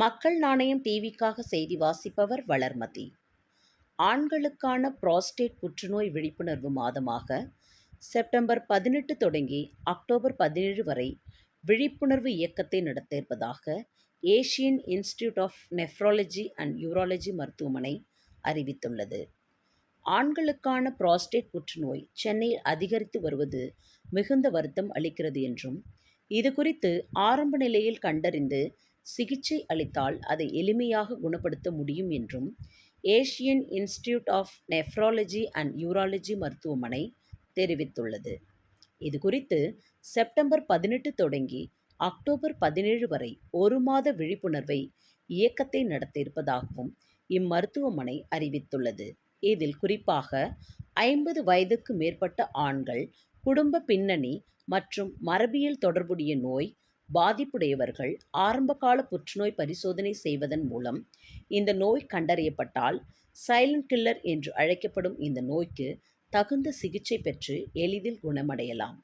மக்கள் நாணயம் டிவிக்காக செய்தி வாசிப்பவர் வளர்மதி. ஆண்களுக்கான புரோஸ்டேட் புற்றுநோய் விழிப்புணர்வு மாதமாக செப்டம்பர் பதினெட்டு தொடங்கி அக்டோபர் பதினேழு வரை விழிப்புணர்வு இயக்கத்தை நடத்த இருப்பதாக Asian institute of nephrology and urology மருத்துவமனை அறிவித்துள்ளது. ஆண்களுக்கான புரோஸ்டேட் புற்றுநோய் சென்னையில் அதிகரித்து வருவது மிகுந்த வருத்தம் அளிக்கிறது என்றும் இது குறித்து ஆரம்ப நிலையில் கண்டறிந்து சிகிச்சை அளித்தால் அதை எளிமையாக குணப்படுத்த முடியும் என்றும் Asian institute of nephrology and urology மருத்துவமனை தெரிவித்துள்ளது. இது குறித்து செப்டம்பர் பதினெட்டு தொடங்கி அக்டோபர் பதினேழு வரை ஒரு மாத விழிப்புணர்வை இயக்கத்தை நடத்தியிருப்பதாகவும் இம்மருத்துவமனை அறிவித்துள்ளது. இதில் குறிப்பாக ஐம்பது வயதுக்கு மேற்பட்ட ஆண்கள் குடும்ப பின்னணி மற்றும் மரபியல் தொடர்புடைய நோய் பாதிப்புடையவர்கள் ஆரம்பகால புற்றுநோய் பரிசோதனை செய்வதன் மூலம் இந்த நோய் கண்டறியப்பட்டால் சைலண்ட் கில்லர் என்று அழைக்கப்படும் இந்த நோய்க்கு தகுந்த சிகிச்சை பெற்று எளிதில் குணமடையலாம்.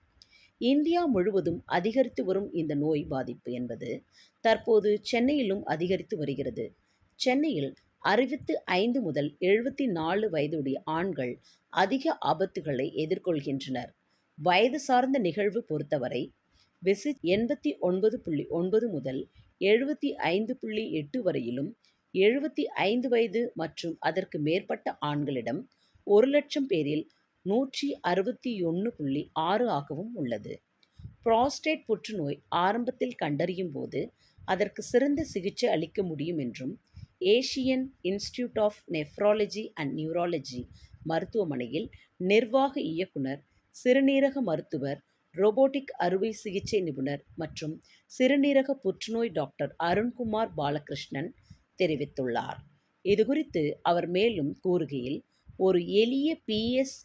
இந்தியா முழுவதும் அதிகரித்து வரும் இந்த நோய் பாதிப்பு என்பது தற்போது சென்னையிலும் அதிகரித்து வருகிறது. சென்னையில் அறுபத்து ஐந்து முதல் எழுபத்தி நாலு வயதுடைய ஆண்கள் அதிக ஆபத்துகளை எதிர்கொள்கின்றனர். வயது சார்ந்த நிகழ்வு பொறுத்தவரை விசிட் எண்பத்தி ஒன்பது புள்ளி ஒன்பது முதல் எழுபத்தி ஐந்து புள்ளி எட்டு வரையிலும் எழுபத்தி ஐந்து வயது மற்றும் அதற்கு மேற்பட்ட ஆண்களிடம் ஒரு லட்சம் பேரில் நூற்றி அறுபத்தி ஒன்று புள்ளி ஆறு ஆகவும் உள்ளது. புராஸ்டேட் புற்றுநோய் ஆரம்பத்தில் கண்டறியும் போது அதற்கு சிறந்த சிகிச்சை அளிக்க முடியும் என்றும் Asian institute of nephrology and neurology மருத்துவமனையில் நிர்வாக இயக்குனர் சிறுநீரக மருத்துவர் ரோபோட்டிக் அறுவை சிகிச்சை நிபுணர் மற்றும் சிறுநீரக புற்றுநோய் டாக்டர் அருண்குமார் பாலகிருஷ்ணன் தெரிவித்துள்ளார். இதுகுறித்து அவர் மேலும் கூறுகையில் ஒரு எளிய பிஎஸ்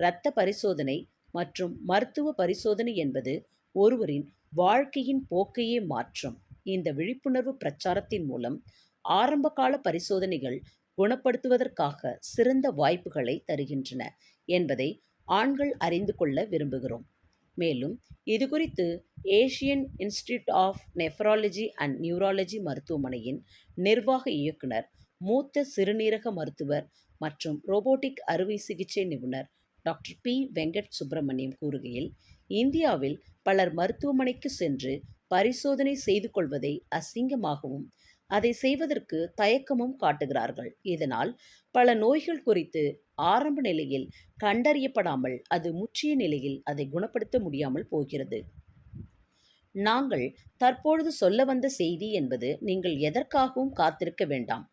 இரத்த பரிசோதனை மற்றும் மருத்துவ பரிசோதனை என்பது ஒருவரின் வாழ்க்கையின் போக்கையே மாற்றும். இந்த விழிப்புணர்வு பிரச்சாரத்தின் மூலம் ஆரம்பகால பரிசோதனைகள் குணப்படுத்துவதற்காக சிறந்த வாய்ப்புகளை தருகின்றன என்பதை ஆண்கள் அறிந்து கொள்ள விரும்புகிறோம். மேலும் இது குறித்து Asian institute of nephrology and neurology மருத்துவமனையின் நிர்வாக இயக்குனர் மூத்த சிறுநீரக மருத்துவர் மற்றும் ரோபோட்டிக் அறுவை சிகிச்சை நிபுணர் டாக்டர் பி. வெங்கட் சுப்பிரமணியம் கூறுகையில் இந்தியாவில் பலர் மருத்துவமனைக்கு சென்று பரிசோதனை செய்து கொள்வதை அசிங்கமாகவும் அதை செய்வதற்கு தயக்கமும் காட்டுகிறார்கள். இதனால் பல நோய்கள் குறித்து ஆரம்ப நிலையில் கண்டறியப்படாமல் அது முற்றிய நிலையில் அதை குணப்படுத்த முடியாமல் போகிறது. நாங்கள் தற்பொழுது சொல்ல வந்த செய்தி என்பது நீங்கள் எதற்காகவும் காத்திருக்க வேண்டாம்.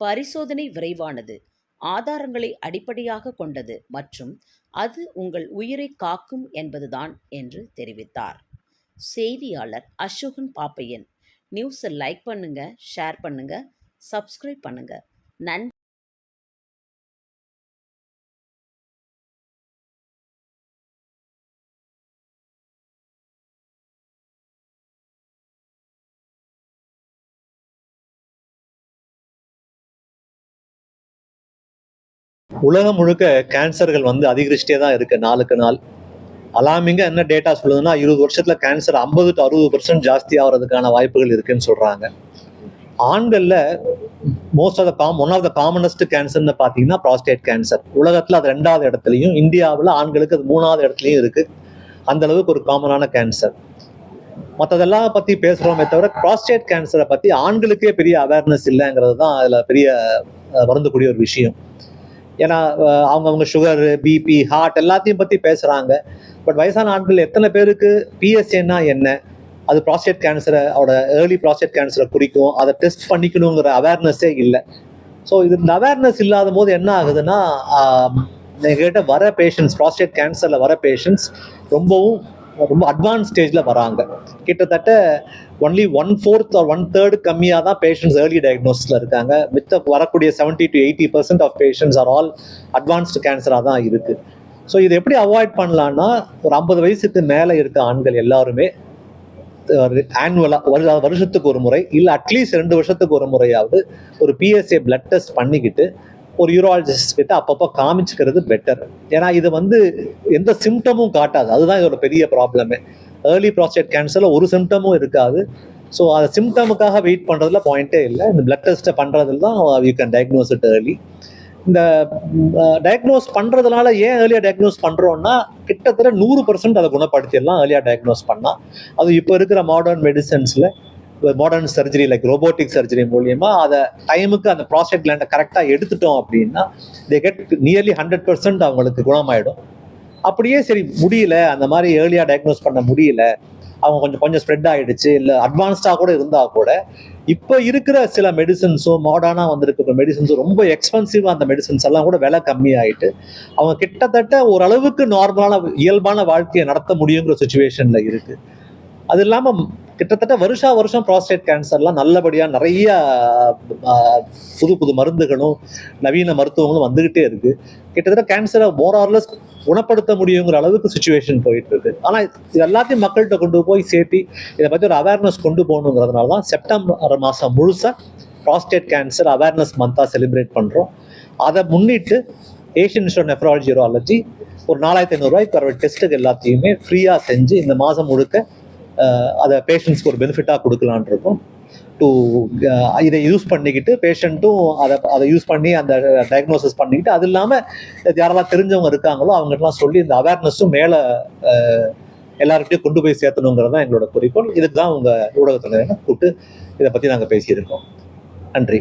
பரிசோதனை விரைவானது ஆதாரங்களை அடிப்படையாக கொண்டது மற்றும் அது உங்கள் உயிரை காக்கும் என்பதுதான் என்று தெரிவித்தார். செய்தியாளர் அசோகன் பாப்பையன். நியூஸை லைக் பண்ணுங்க ஷேர் பண்ணுங்க சப்ஸ்கிரைப் பண்ணுங்க. நன்றி. உலகம் முழுக்க கேன்சர்கள் வந்து அதிகரிச்சுட்டே தான் இருக்கு நாளுக்கு நாள். அலாமிங்க என்ன டேட்டா சொல்லுதுன்னா இருபது வருஷத்துல கேன்சர் ஐம்பது டு அறுபது பர்சன்ட் ஜாஸ்தி ஆகிறதுக்கான வாய்ப்புகள் இருக்குன்னு சொல்றாங்க. ஆண்கள்ல most of the com one of the commonest கேன்சர்னு பார்த்தீங்கன்னா ப்ராஸ்டேட் கேன்சர் உலகத்துல அது ரெண்டாவது இடத்துலையும் இந்தியாவில் ஆண்களுக்கு அது மூணாவது இடத்துலையும் இருக்கு. அந்த அளவுக்கு ஒரு காமனான கேன்சர் மற்றதெல்லாம் பத்தி பேசுறோமே தவிர ப்ராஸ்டேட் கேன்சரை பத்தி ஆண்களுக்கே பெரிய அவேர்னஸ் இல்லைங்கிறது தான் அதுல பெரிய வருந்தக்கூடிய ஒரு விஷயம். ஏன்னா அவங்கவுங்க சுகரு பிபி ஹார்ட் எல்லாத்தையும் பற்றி பேசுகிறாங்க பட் வயசான ஆட்கள் எத்தனை பேருக்கு பிஎஸ்ஏன்னா என்ன? அது ப்ராஸ்டேட் கேன்சரை அவட ஏர்லி ப்ராஸ்டேட் கேன்சரை குறிக்கும். அதை டெஸ்ட் பண்ணிக்கணுங்கிற அவேர்னஸே இல்லை. ஸோ இது இந்த அவேர்னஸ் இல்லாத போது என்ன ஆகுதுன்னா எங்ககிட்ட வர பேஷண்ட்ஸ் ப்ராஸ்டேட் கேன்சரில் வர பேஷண்ட்ஸ் ரொம்பவும் ரொம்ப அட்வான்ஸ் ஸ்டேஜில் வராங்க. கிட்டத்தட்ட only one fourth or one third கம்மியாக தான் பேஷண்ட்ஸ் ஏர்லி டயக்னோஸில் இருக்காங்க. மித்த வரக்கூடிய seventy to eighty percent of patients are all advanced கேன்சராக தான் இருக்குது ஸோ இதை எப்படி அவாய்ட் பண்ணலான்னா ஒரு ஐம்பது வயசுக்கு மேலே இருக்க ஆண்கள் எல்லாருமே ஆனுவலாக வருஷத்துக்கு ஒரு முறை இல்லை அட்லீஸ்ட் ரெண்டு வருஷத்துக்கு ஒரு முறையாவது ஒரு பிஎஸ்ஏ பிளட் டெஸ்ட் பண்ணிக்கிட்டு ஒரு யூரோலஜிஸ்ட் கிட்ட அப்பப்போ காமிச்சுக்கிறது பெட்டர் ஏன்னா இது வந்து எந்த சிம்டமும் காட்டாது. அதுதான் இதோட பெரிய ப்ராப்ளமே ஏர்லி ப்ராஸ்டேட் கேன்சரில் ஒரு சிம்டமும் இருக்காது. ஸோ அந்த சிம்டமுக்காக வெயிட் பண்ணுறதுல பாயிண்ட்டே இல்லை. இந்த பிளட் டெஸ்ட்டை பண்ணுறதுல தான் you can diagnose it early இந்த டயக்னோஸ் பண்ணுறதுனால ஏன் ஏர்லியாக டயக்னோஸ் பண்ணுறோன்னா கிட்டத்தட்ட நூறு பர்சன்ட் அதை குணப்படுத்திடலாம். ஏர்லியாக டயக்னோஸ் பண்ணால் அது இப்போ இருக்கிற modern மெடிசன்ஸில் modern surgery like robotic surgery மூலியமா அதை டைமுக்கு அந்த ப்ராஸ்டேட் கிளாண்டை கரெக்டாக எடுத்துட்டோம் அப்படின்னா they get nearly hundred percent அவங்களுக்கு குணமாயிடும். அப்படியே சரி முடியல அந்த மாதிரி ஏர்லியாக டயக்னோஸ் பண்ண முடியல அவங்க கொஞ்சம் கொஞ்சம் ஸ்ப்ரெட் ஆகிடுச்சு இல்லை அட்வான்ஸ்டாக கூட இருந்தால் கூட இப்போ இருக்கிற சில மெடிசன்ஸும் மாடர்னாக வந்திருக்கிற மெடிசன்ஸும் ரொம்ப எக்ஸ்பென்சிவாக அந்த மெடிசன்ஸ் எல்லாம் கூட விலை கம்மியாயிட்டு அவங்க கிட்டத்தட்ட ஓரளவுக்கு நார்மலான இயல்பான வாழ்க்கையை நடத்த முடியுங்கிற சுச்சுவேஷனில் இருக்குது அது இல்லாமல் கிட்டத்தட்ட வருஷா வருஷம் ப்ராஸ்டேட் கேன்சர்லாம் நல்லபடியாக நிறைய புது புது மருந்துகளும் நவீன மருத்துவங்களும் வந்துகிட்டே இருக்கு. கிட்டத்தட்ட கேன்சரை மோரார்லஸ் குணப்படுத்த முடியுங்கிற அளவுக்கு சுச்சுவேஷன் போயிட்டு இருக்கு. ஆனால் இது எல்லாத்தையும் மக்கள்கிட்ட கொண்டு போய் சேர்த்து இதை பற்றி ஒரு அவேர்னஸ் கொண்டு போகணுங்கிறதுனால தான் செப்டம்பர் மாதம் முழுசாக ப்ராஸ்டேட் கேன்சர் அவேர்னஸ் மந்தாக செலிப்ரேட் பண்ணுறோம் அதை முன்னிட்டு ஏஷியன் இன்ஸ்டியூட் நெஃப்ராலஜி யூரோலஜி ஒரு நாலாயிரத்தி ஐநூறுரூவாய்க்கு வர டெஸ்ட்டுக்கு எல்லாத்தையுமே ஃப்ரீயாக செஞ்சு இந்த மாதம் முழுக்க அதை பேஷண்ட்ஸ்க்கு ஒரு பெனிஃபிட்டாக கொடுக்கலான் இருக்கோம். டு இதை யூஸ் பண்ணிக்கிட்டு பேஷண்ட்டும் அதை அதை யூஸ் பண்ணி அந்த டயக்னோசிஸ் பண்ணிக்கிட்டு அது இல்லாமல் யாரெல்லாம் தெரிஞ்சவங்க இருக்காங்களோ அவங்ககிட்டலாம் சொல்லி இந்த அவேர்னஸும் மேலே எல்லாருக்கிட்டையும் கொண்டு போய் சேர்த்தணுங்கிறது தான் எங்களோட குறிக்கோள். இதுக்கு தான் உங்கள் ஊடகத்தில் கூப்பிட்டு இதை பற்றி நாங்கள் பேசியிருக்கோம். நன்றி.